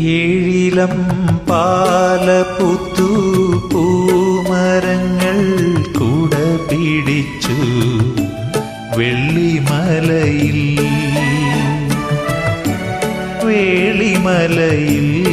ഏഴിലം പാലപുത്തു പൂമരങ്ങൾ കൂട പിടിച്ചു വെള്ളിമലയിൽ. വേളിമലയിൽ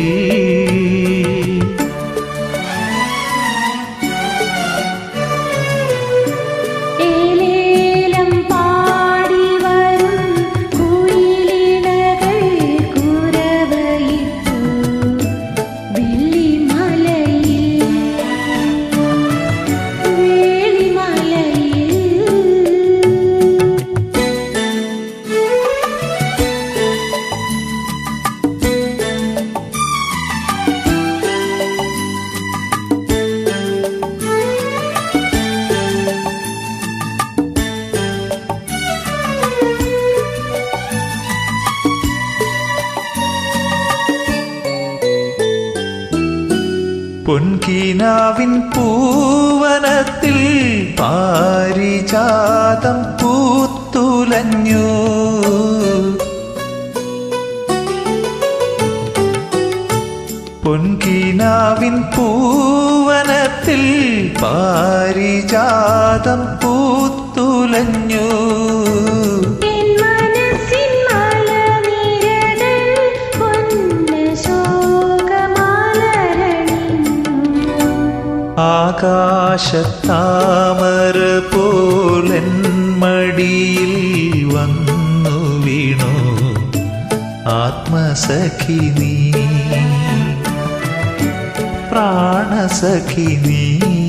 പൊൻകിനാവിൻ പൂവനത്തിൽ പാരിജാതം പൂത്തുലഞ്ഞു. പൊൻകീനാവിൻ പൂവനത്തിൽ പാരിജാതം പൂത്തുലഞ്ഞു. ആകാശത്താമര പോലൻ മടിയിൽ വന്നു വീണു. ആത്മസഖി നീ പ്രാണസഖി നീ.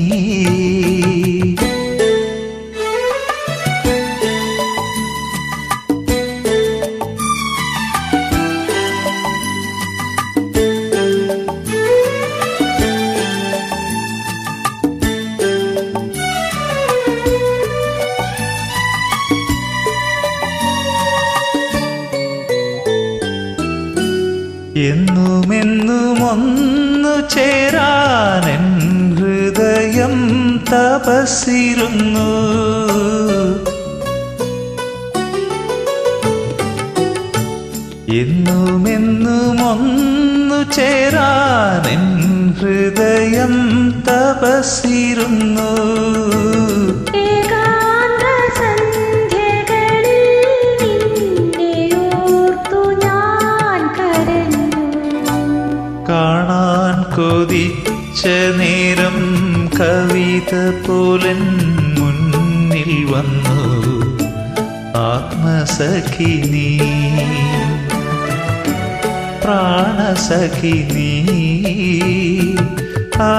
എന്നുമെന്നും ഒന്നു എൻ ഹൃദയം തപസ്സിരുന്നു. എന്നുമെന്നും ഒന്നു എൻ ഹൃദയം തപസ്സിരുന്നു. നേരം കവിത പോലൻ മുന്നിൽ വന്നു. ആത്മസഖിനി നീ ആ